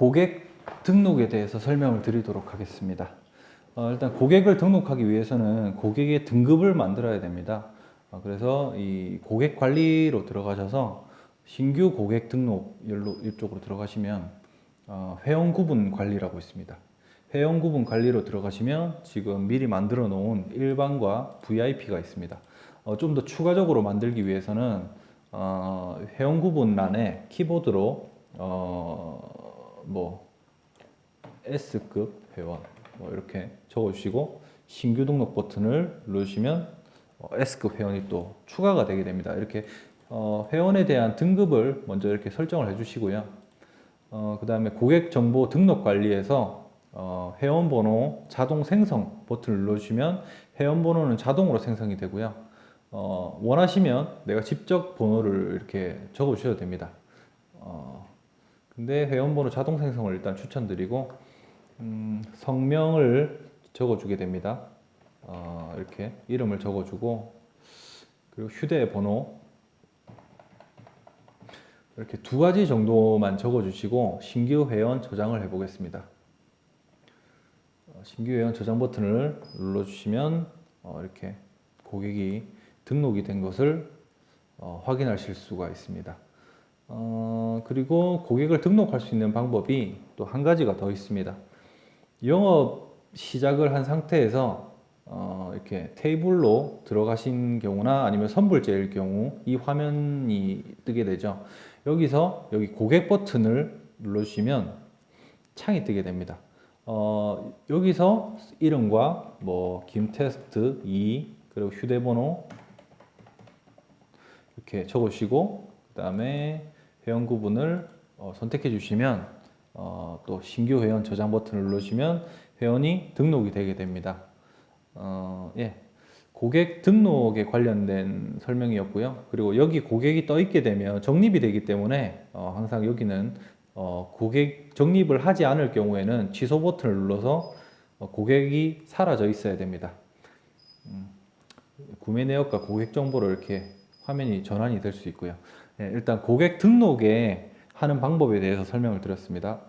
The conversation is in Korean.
고객 등록에 대해서 설명을 드리도록 하겠습니다. 어, 일단 고객을 등록하기 위해서는 고객의 등급을 만들어야 됩니다. 어, 그래서 이 고객 관리로 들어가셔서 신규 고객 등록 이쪽으로 들어가시면 어, 회원 구분 관리라고 있습니다. 회원 구분 관리로 들어가시면 지금 미리 만들어 놓은 일반과 VIP가 있습니다. 어, 좀 더 추가적으로 만들기 위해서는 어, 회원 구분란에 키보드로 어, 뭐 S급 회원 뭐 이렇게 적어주시고 신규 등록 버튼을 누르시면 어, S급 회원이 또 추가가 되게 됩니다. 이렇게 어, 회원에 대한 등급을 먼저 이렇게 설정을 해주시고요. 어, 그 다음에 고객 정보 등록 관리에서 어, 회원 번호 자동 생성 버튼을 눌러주시면 회원 번호는 자동으로 생성이 되고요. 어, 원하시면 내가 직접 번호를 이렇게 적어 주셔도 됩니다. 어, 근데 회원 번호 자동 생성을 일단 추천드리고 음, 성명을 적어주게 됩니다. 어, 이렇게 이름을 적어주고 그리고 휴대번호 이렇게 두 가지 정도만 적어주시고 신규 회원 저장을 해보겠습니다. 어, 신규 회원 저장 버튼을 눌러주시면 어, 이렇게 고객이 등록이 된 것을 어, 확인하실 수가 있습니다. 어, 그리고 고객을 등록할 수 있는 방법이 또 한 가지가 더 있습니다. 영업 시작을 한 상태에서 어, 이렇게 테이블로 들어가신 경우나 아니면 선불제일 경우 이 화면이 뜨게 되죠. 여기서 여기 고객 버튼을 눌러주시면 창이 뜨게 됩니다. 어, 여기서 이름과 뭐 김테스트 2 그리고 휴대번호 이렇게 적으시고 그 다음에 회원 구분을 어, 선택해 주시면 어, 또 신규 회원 저장 버튼을 누르시면 회원이 등록이 되게 됩니다. 어, 예. 고객 등록에 관련된 설명이었고요. 그리고 여기 고객이 떠 있게 되면 적립이 되기 때문에 어, 항상 여기는 어, 고객 적립을 하지 않을 경우에는 취소 버튼을 눌러서 어, 고객이 사라져 있어야 됩니다. 음, 구매 내역과 고객 정보로 이렇게 화면이 전환이 될 수 있고요. 예, 일단 고객 등록에 하는 방법에 대해서 설명을 드렸습니다.